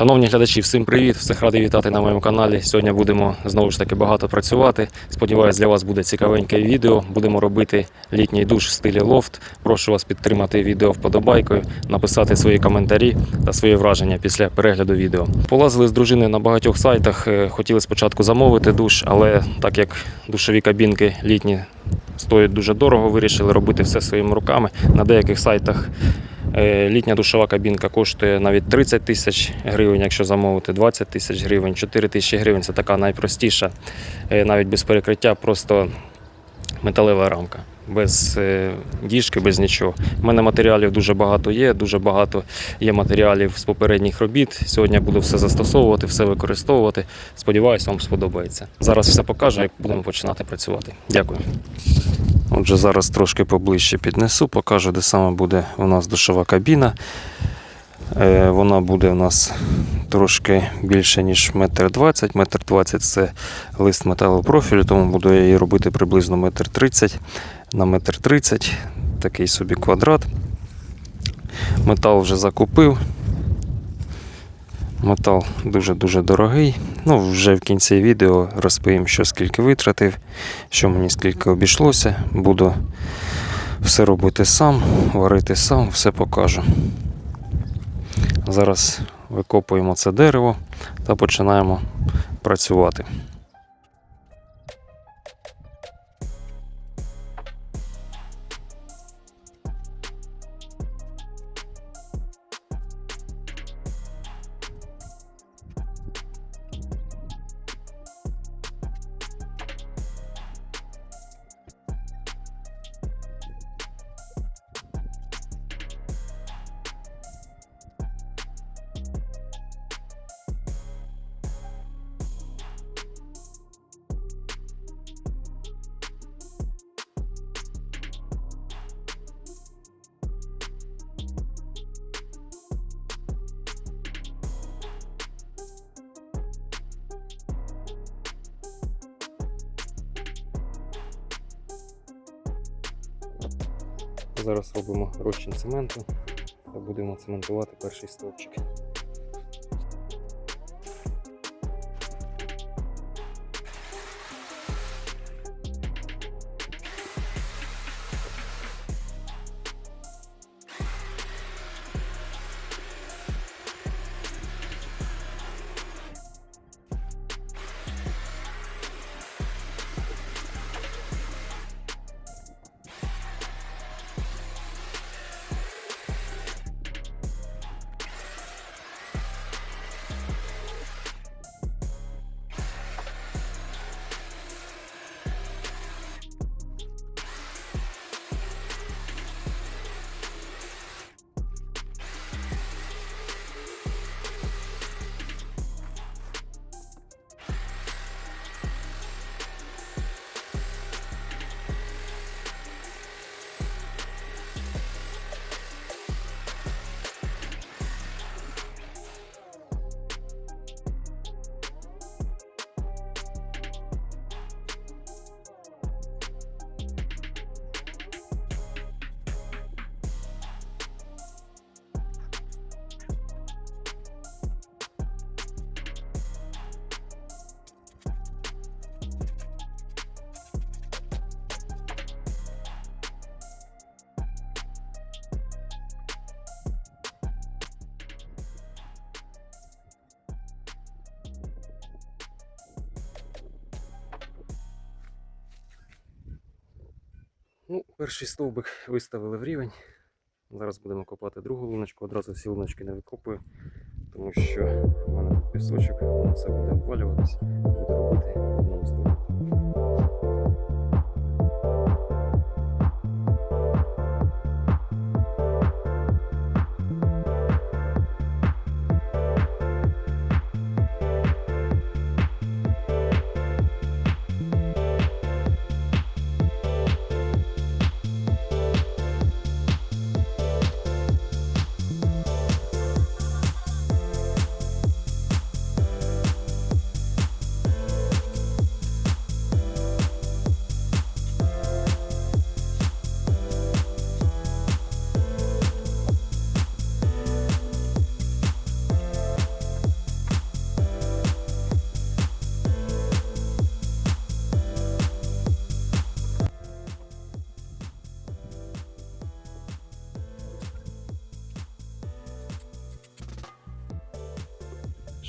Шановні глядачі, всім привіт! Всіх радий вітати на моєму каналі. Сьогодні будемо знову ж таки багато працювати. Сподіваюсь, для вас буде цікавеньке відео. Будемо робити літній душ в стилі лофт. Прошу вас підтримати відео вподобайкою, написати свої коментарі та свої враження після перегляду відео. Полазили з дружиною на багатьох сайтах. е, Хотіли спочатку замовити душ, але так як душові кабінки літні стоять дуже дорого, вирішили робити все своїми руками. На деяких сайтах Е, Літня душова кабінка коштує навіть 30 тисяч гривень, якщо замовити 20 тисяч гривень, 4 тисячі гривень це така найпростіша, е, навіть без перекриття, просто металева рамка. Без е, діжки, без нічого. У мене матеріалів дуже багато є, дуже багато є матеріалів з попередніх робіт. Сьогодні я буду все застосовувати, все використовувати. Сподіваюсь, вам сподобається. Зараз все покажу, як будемо починати працювати. Дякую. Отже, зараз трошки поближче піднесу, покажу, де саме буде у нас душова кабіна. Е, Вона буде у нас трошки більше, ніж метр двадцять. Метр двадцять це лист металопрофілю, тому буду я її робити приблизно метр тридцять на метр тридцять. Такий собі квадрат. Метал вже закупив. Метал дуже-дуже дорогий. Ну, вже в кінці відео розповім, що скільки витратив, що мені скільки обійшлося. Буду все робити сам, варити сам, все покажу. Зараз викопуємо це дерево та починаємо працювати. Зараз робимо розчин цементу та будемо цементувати перший стовпчик. Ну, перший стовбик виставили в рівень. Зараз будемо копати другу луночку. Одразу всі луночки не викопую, тому що в мене тут пісочок, воно все буде обвалюватись. Буду робити одному стовбику.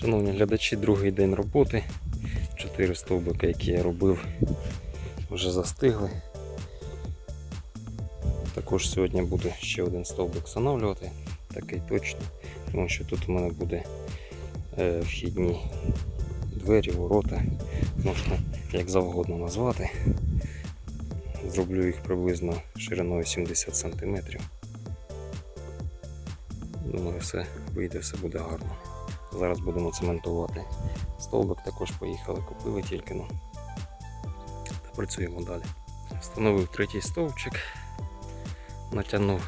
Шановні глядачі, другий день роботи. Чотири стовбики, які я робив, вже застигли. Також сьогодні буду ще один стовбик встановлювати, такий точно, тому що тут у мене буде е, вхідні двері, ворота, можна як завгодно назвати. Зроблю їх приблизно шириною 70 см. Думаю, все вийде, все буде гарно. Зараз будемо цементувати. Стовбик також поїхали, купили тільки ну. Та працюємо далі. Встановив третій стовпчик, натягнув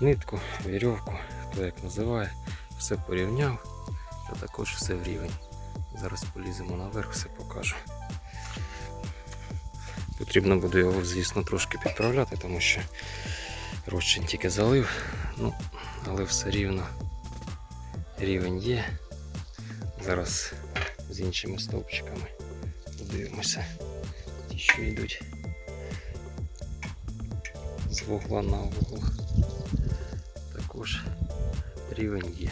нитку, вірьовку, хто як називає, все порівняв та також все в рівень. Зараз поліземо наверх, все покажу. Потрібно буде його, звісно, трошки підправляти, тому що розчин тільки залив, ну, але все рівно рівень є. Зараз з іншими стовпчиками подивимося, ті, що йдуть з вугла на вугол. Також рівень є.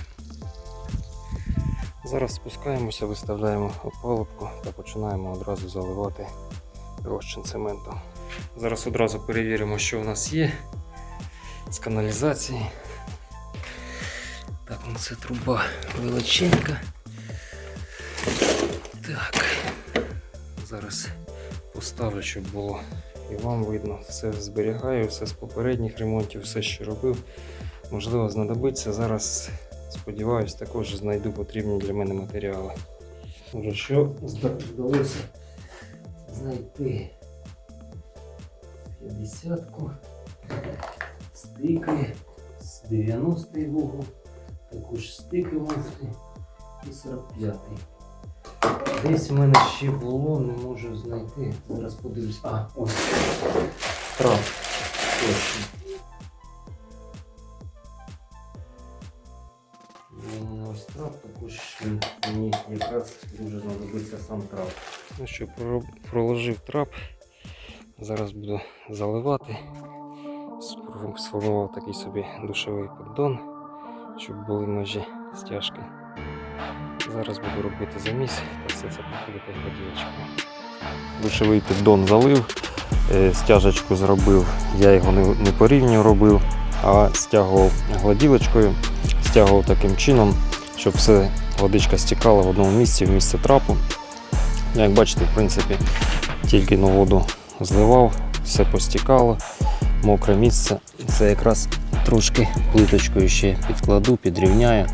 Зараз спускаємося, виставляємо опалубку та починаємо одразу заливати розчин цементу. Зараз одразу перевіримо, що у нас є з каналізації. Це труба величенька. Так. Зараз поставлю, щоб було і вам видно. Все зберігаю, все з попередніх ремонтів, все, що робив. Можливо, знадобиться. Зараз, сподіваюсь, також знайду потрібні для мене матеріали. Може, що вдалося знайти 50-ку, стики з 90-й вугол, також стики муфти і 45-й. Десь в мене ще було, не можу знайти. Зараз подивлюсь. А, ось. Трап. Точно. Ось трап, також мені якраз дуже знадобиться сам трап. Ну що, проложив трап. Зараз буду заливати. Сформував такий собі душовий поддон, щоб були межі стяжки. Зараз буду робити заміс та все це проходити гладілочкою. Душовий піддон залив, е, стяжечку зробив, я його не, по рівню робив, а стягував гладілочкою, стягував таким чином, щоб все водичка стікала в одному місці, в місце трапу. Як бачите, в принципі, тільки на воду зливав, все постікало, мокре місце. Це якраз трошки плиточкою ще підкладу, підрівняю.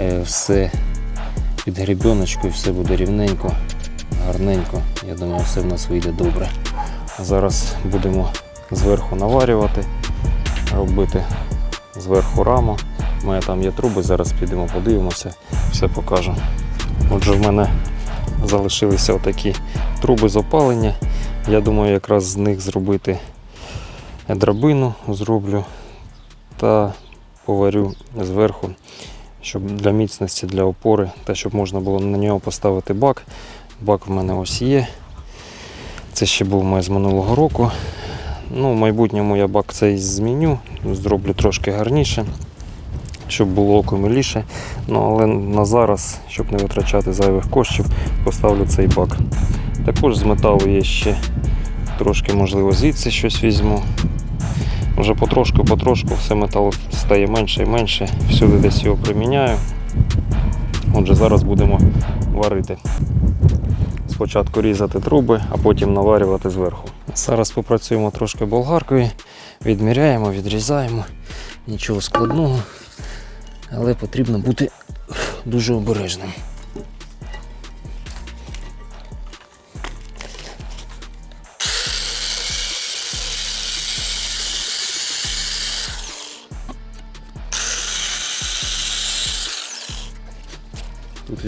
Е, Все під гребіночкою, все буде рівненько, гарненько. Я думаю, все в нас вийде добре. Зараз будемо зверху наварювати, робити зверху раму. У мене там є труби, зараз підемо, подивимося, все покажу. Отже, в мене залишилися отакі труби з опалення. Я думаю, якраз з них зробити драбину зроблю та поварю зверху, щоб для міцності, для опори, та щоб можна було на нього поставити бак. Бак в мене ось є. Це ще був май з минулого року. Ну, в майбутньому я бак цей зміню, зроблю трошки гарніше, щоб було окомиліше. Ну, але на зараз, щоб не витрачати зайвих коштів, поставлю цей бак. Також з металу є ще трошки, можливо, звідси щось візьму. Вже потрошку-потрошку все металу стає менше і менше. Всюди десь його приміняю. Отже, зараз будемо варити. Спочатку різати труби, а потім наварювати зверху. Зараз попрацюємо трошки болгаркою, відміряємо, відрізаємо. Нічого складного, але потрібно бути дуже обережним.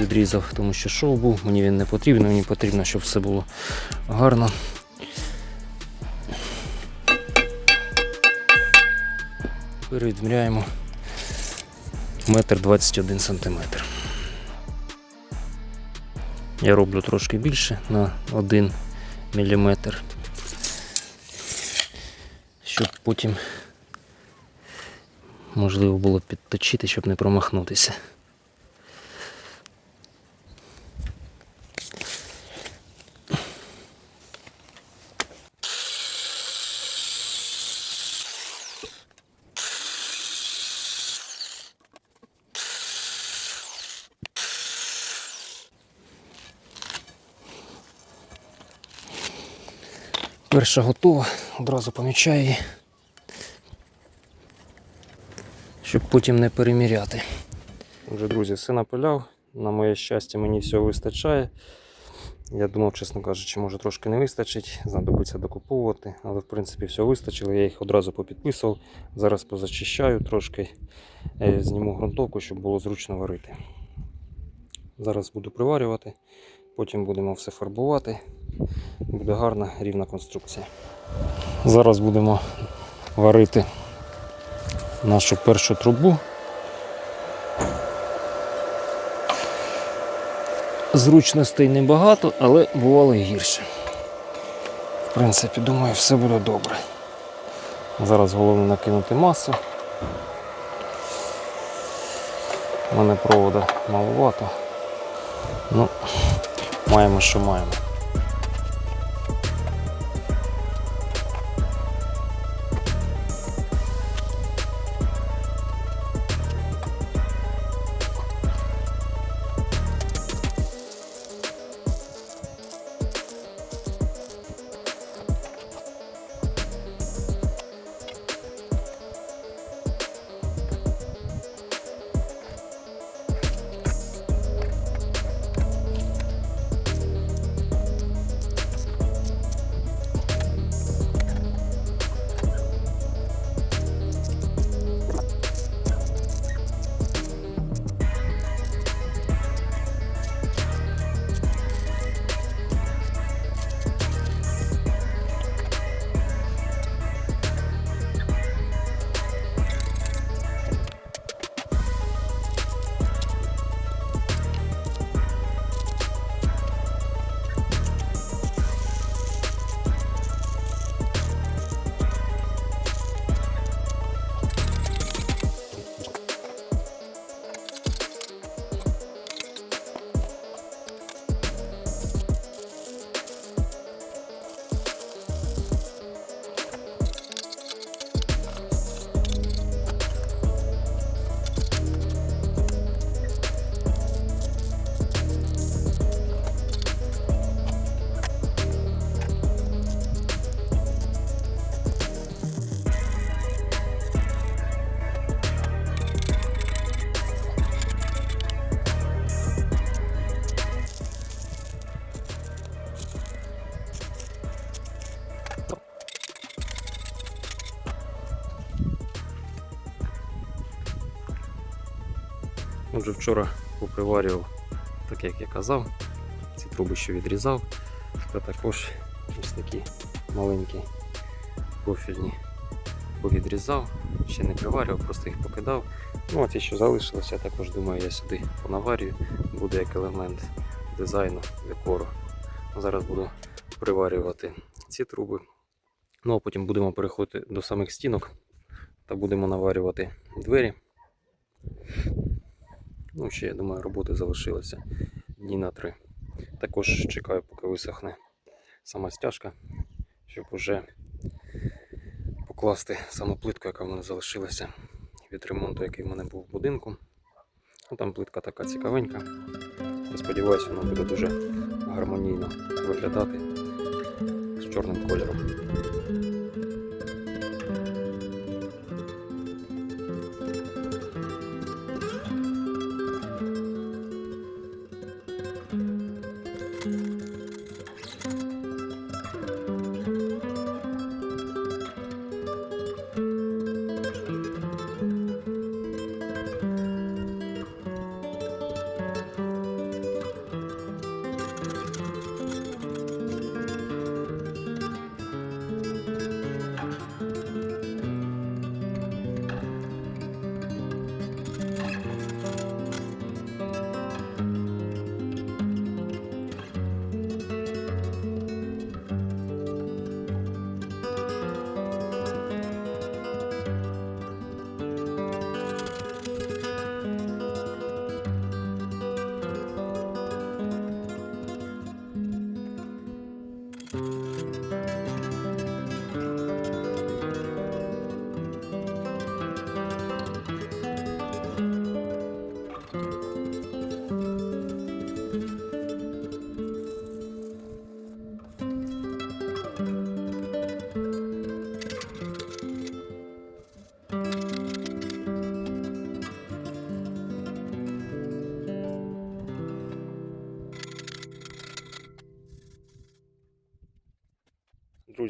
Відрізав, тому що шов був, мені він не потрібен, мені потрібно, щоб все було гарно. Тепер відміряємо метр 21 сантиметр. Я роблю трошки більше на 1 міліметр, щоб потім можливо було підточити, щоб не промахнутися. Перша готова, одразу помічаю її. Щоб потім не переміряти. Отже, друзі, все напиляв. На моє щастя, мені всього вистачає. Я думав, чесно кажучи, може трошки не вистачить, знадобиться докуповувати, але в принципі все вистачило. Я їх одразу попідписував. Зараз позачищаю трошки, е, зніму ґрунтовку, щоб було зручно варити. Зараз буду приварювати, потім будемо все фарбувати. Буде гарна рівна конструкція. Зараз будемо варити нашу першу трубу. Зручностей небагато, але бувало і гірше. В принципі, думаю, все буде добре. Зараз головне накинути масу. У мене провода маловато. Ну, маємо, що маємо. Отже, вчора поприварював, так як я казав, ці труби, що відрізав, та також ось такі маленькі профільні повідрізав, ще не приварював, просто їх покидав. Ну а ті, що залишилося, також думаю, я сюди понаварюю, буде як елемент дизайну, декору. Зараз буду приварювати ці труби. Ну а потім будемо переходити до самих стінок та будемо наварювати двері. Ну, ще, я думаю, роботи залишилося дні на три. Також чекаю, поки висохне сама стяжка, щоб уже покласти саму плитку, яка в мене залишилася від ремонту, який в мене був в будинку. Ну, там плитка така цікавенька. Я сподіваюся, вона буде дуже гармонійно виглядати з чорним кольором.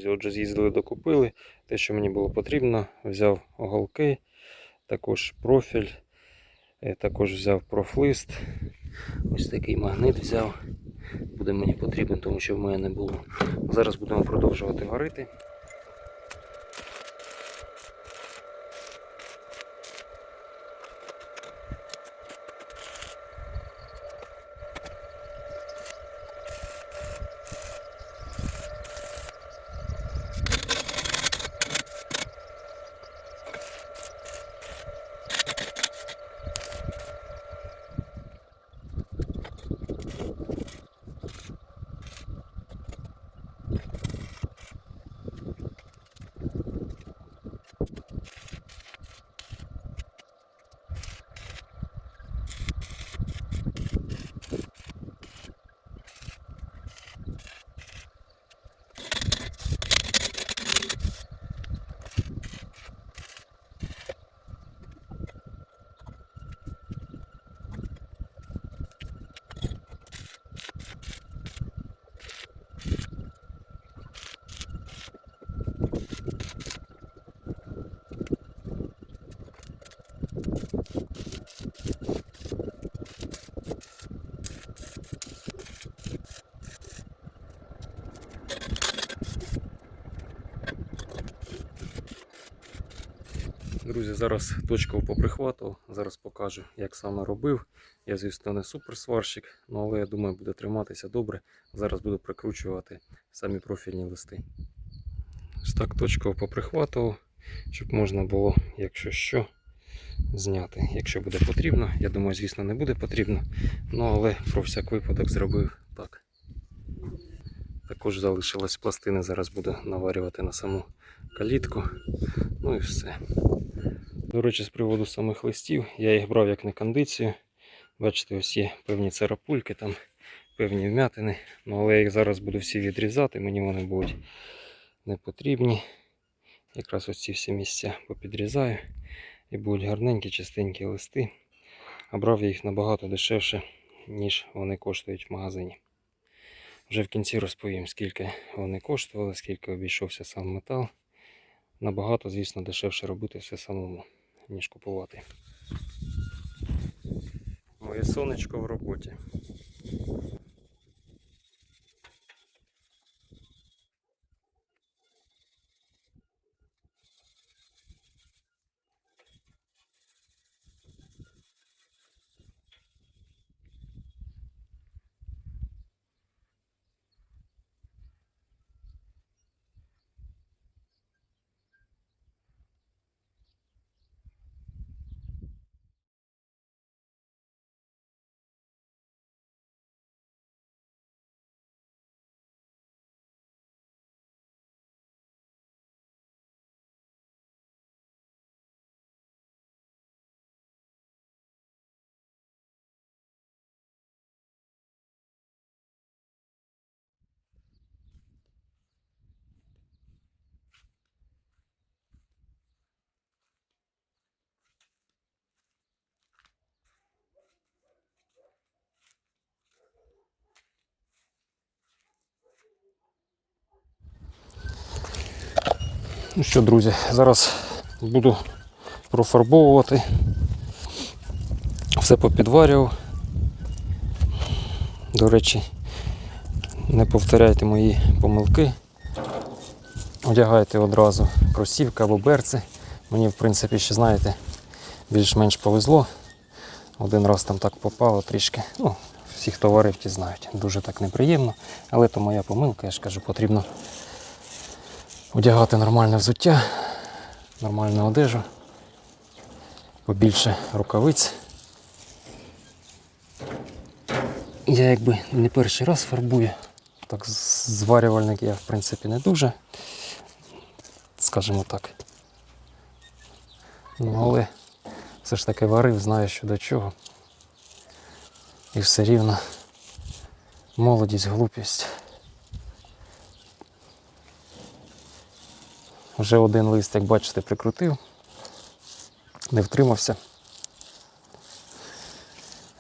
Друзі, отже, з'їздили, докупили те, що мені було потрібно. Взяв оголки, також профіль, е, також взяв профлист. Ось такий магнит взяв. Буде мені потрібен, тому що в мене не було. Зараз будемо продовжувати варити. Друзі, зараз точка по. Зараз покажу, як саме робив. Я, звісно, не суперсварщик, ну, але я думаю, буде триматися добре. Зараз буду прикручувати самі профільні листи. Ось так точка по прихвату, щоб можна було, якщо що, зняти. Якщо буде потрібно. Я думаю, звісно, не буде потрібно. Ну, але про всяк випадок зробив так. Також залишилась пластини, зараз буду наварювати на саму калітку. Ну і все. До речі, з приводу самих листів, я їх брав як на кондицію. Бачите, ось є певні царапульки, там певні вмятини. Ну, але я їх зараз буду всі відрізати, мені вони будуть не потрібні. Якраз ось ці всі місця попідрізаю. І будуть гарненькі, чистенькі листи. А брав я їх набагато дешевше, ніж вони коштують в магазині. Вже в кінці розповім, скільки вони коштували, скільки обійшовся сам метал. Набагато, звісно, дешевше робити все самому, ніж купувати. Моє сонечко в роботі. Ну що, друзі, зараз буду профарбовувати. Все попідварював. До речі, не повторяйте мої помилки. Одягайте одразу кросівки або берці. Мені, в принципі, ще знаєте, більш-менш повезло. Один раз там так попало трішки. Ну, всі, хто варив, ті знають. Дуже так неприємно. Але то моя помилка, я ж кажу, потрібно одягати нормальне взуття, нормальну одежу, побільше рукавиць. Я якби не перший раз фарбую. Так, зварювальник я в принципі не дуже, скажімо так. Ну, але все ж таки варив, знаю, що до чого. І все рівно молодість, глупість. Вже один лист, як бачите, прикрутив, не втримався.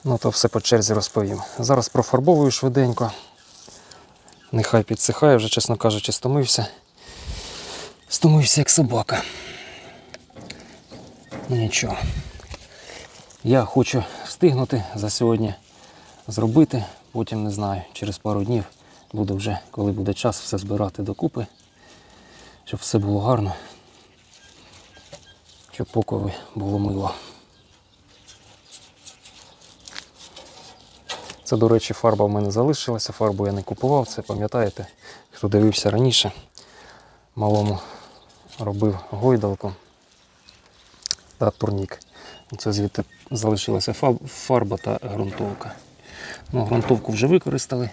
Ну, то все по черзі розповім. Зараз профарбовую швиденько. Нехай підсихає, вже, чесно кажучи, стомився. Стомився як собака. Ну нічого. Я хочу встигнути за сьогодні зробити, потім не знаю, через пару днів буду вже, коли буде час, все збирати докупи, щоб все було гарно, щоб покови було мило. Це, до речі, фарба в мене залишилася, фарбу я не купував, це пам'ятаєте, хто дивився раніше, малому робив гойдалку та турнік. Це звідти залишилася фарба та ґрунтовка. Ну, ґрунтовку вже використали.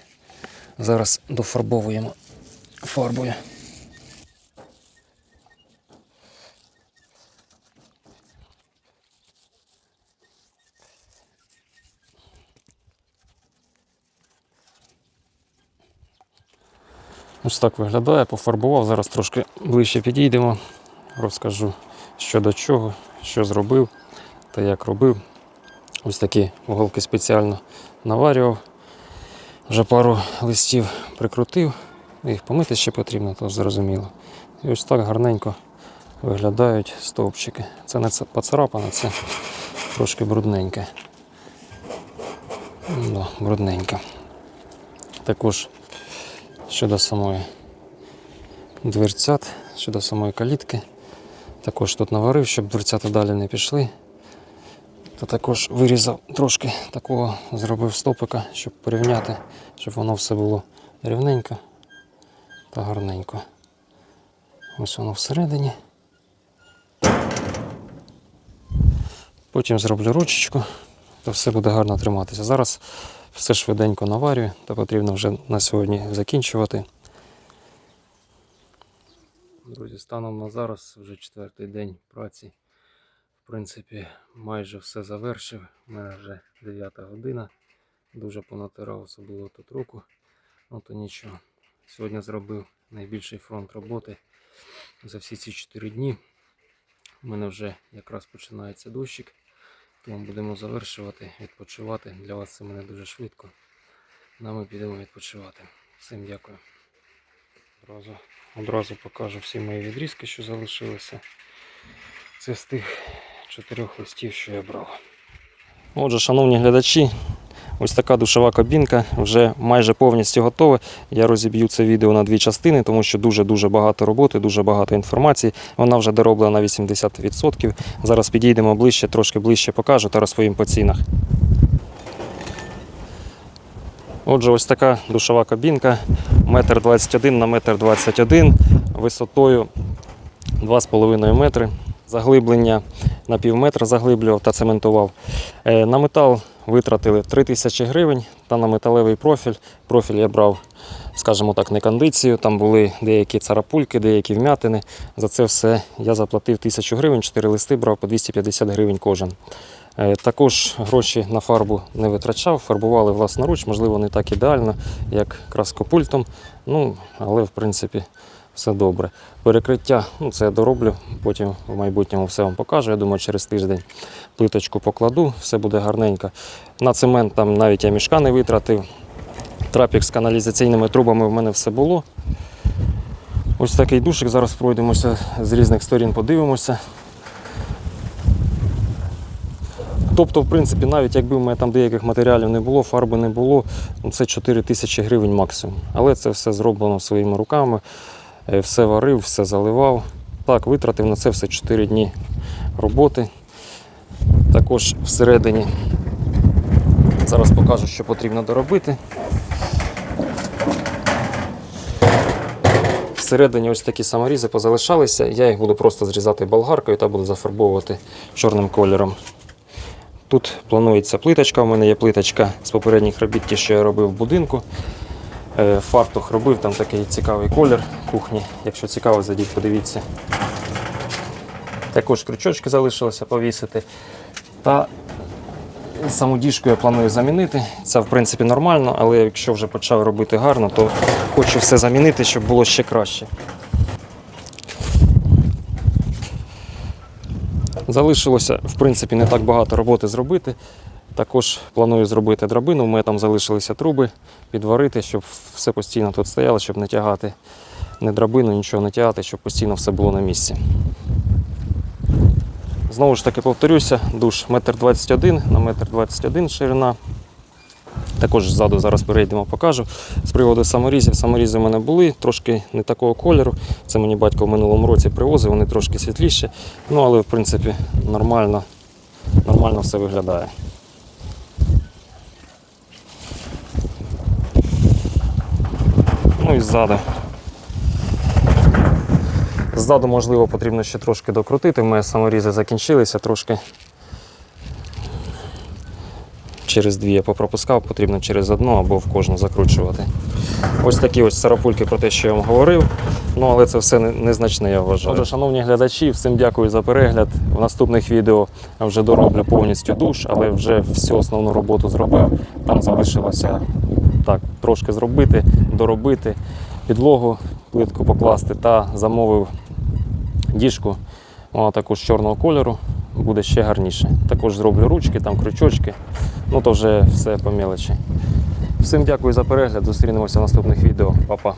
Зараз дофарбовуємо фарбою. Ось так виглядає, пофарбував. Зараз трошки ближче підійдемо. Розкажу, що до чого, що зробив та як робив. Ось такі уголки спеціально наварював. Вже пару листів прикрутив. Їх помити ще потрібно, то зрозуміло. І ось так гарненько виглядають стовпчики. Це не поцарапане, це трошки брудненьке. Ну, брудненьке. Також щодо самої дверцят, щодо самої калітки. Також тут наварив, щоб дверцята далі не пішли. Та також вирізав трошки такого, зробив стопика, щоб порівняти, щоб воно все було рівненько та гарненько. Ось воно всередині. Потім зроблю ручечку, то все буде гарно триматися. Зараз все швиденько наварюю, та потрібно вже на сьогодні закінчувати. Друзі, станом на зараз вже четвертий день праці. В принципі, майже все завершив. У мене вже 9 година. Дуже понатирав особливо тут руку. Ну то нічого. Сьогодні зробив найбільший фронт роботи за всі ці 4 дні. У мене вже якраз починається дощик. Тому будемо завершувати, відпочивати. Для вас це мене дуже швидко. Нам а ми підемо відпочивати. Всім дякую. Одразу, одразу покажу всі мої відрізки, що залишилися. Це з тих чотирьох листів, що я брав. Отже, шановні глядачі, ось така душова кабінка вже майже повністю готова. Я розіб'ю це відео на дві частини, тому що дуже-дуже багато роботи, дуже багато інформації. Вона вже дороблена на 80%. Зараз підійдемо ближче, трошки ближче покажу та розповім по цінах. Отже, ось така душова кабінка, метр 21 на метр 21, висотою 2,5 метри. Заглиблення на пів метра заглиблював та цементував. Е, На метал витратили 3 тисячі гривень та на металевий профіль. Профіль я брав, скажімо так, не кондицію. Там були деякі царапульки, деякі вмятини. За це все я заплатив тисячу гривень, 4 листи брав по 250 гривень кожен. Е, Також гроші на фарбу не витрачав, фарбували власноруч, можливо, не так ідеально, як краскопультом. Ну, але в принципі все добре. Перекриття, ну це я дороблю, потім в майбутньому все вам покажу. Я думаю, через тиждень плиточку покладу, все буде гарненько. На цемент там навіть я мішка не витратив. Трапік з каналізаційними трубами в мене все було. Ось такий душик. Зараз пройдемося з різних сторін, подивимося. Тобто, в принципі, навіть якби в мене там деяких матеріалів не було, фарби не було, ну, це 4 тисячі гривень максимум. Але це все зроблено своїми руками. Е, Все варив, все заливав. Так, витратив на це все 4 дні роботи. Також всередині зараз покажу, що потрібно доробити. Всередині ось такі саморізи позалишалися. Я їх буду просто зрізати болгаркою та буду зафарбовувати чорним кольором. Тут планується плиточка. У мене є плиточка з попередніх робіт, ті, що я робив в будинку. Е, Фартух робив, там такий цікавий колір кухні. Якщо цікаво, зайдіть, подивіться. Також крючочки залишилося повісити. Та саму діжку я планую замінити. Це в принципі нормально, але якщо вже почав робити гарно, то хочу все замінити, щоб було ще краще. Залишилося, в принципі, не так багато роботи зробити. Також планую зробити драбину. У мене там залишилися труби, підварити, щоб все постійно тут стояло, щоб не тягати. не драбину, нічого не тягати, щоб постійно все було на місці. Знову ж таки повторюся, душ 1,21 на 1,21 ширина. Також ззаду зараз перейдемо, покажу. З приводу саморізів, саморізи в мене були, трошки не такого кольору. Це мені батько в минулому році привозив, вони трошки світліші. Ну, але в принципі нормально, нормально все виглядає. І ззаду. Ззаду, можливо, потрібно ще трошки докрутити. Мене саморізи закінчилися трошки. Через дві я попропускав, потрібно через одну або в кожну закручувати. Ось такі ось сарапульки про те, що я вам говорив. Ну, але це все незначне, я вважаю. Отже, шановні глядачі, всім дякую за перегляд. В наступних відео вже дороблю повністю душ, але вже всю основну роботу зробив. Там залишилося так, трошки зробити, доробити, підлогу, плитку покласти та замовив діжку. Вона також чорного кольору, буде ще гарніше. Також зроблю ручки, там крючочки. Ну то вже все по мелочі. Всім дякую за перегляд. Зустрінемося в наступних відео. Па-па.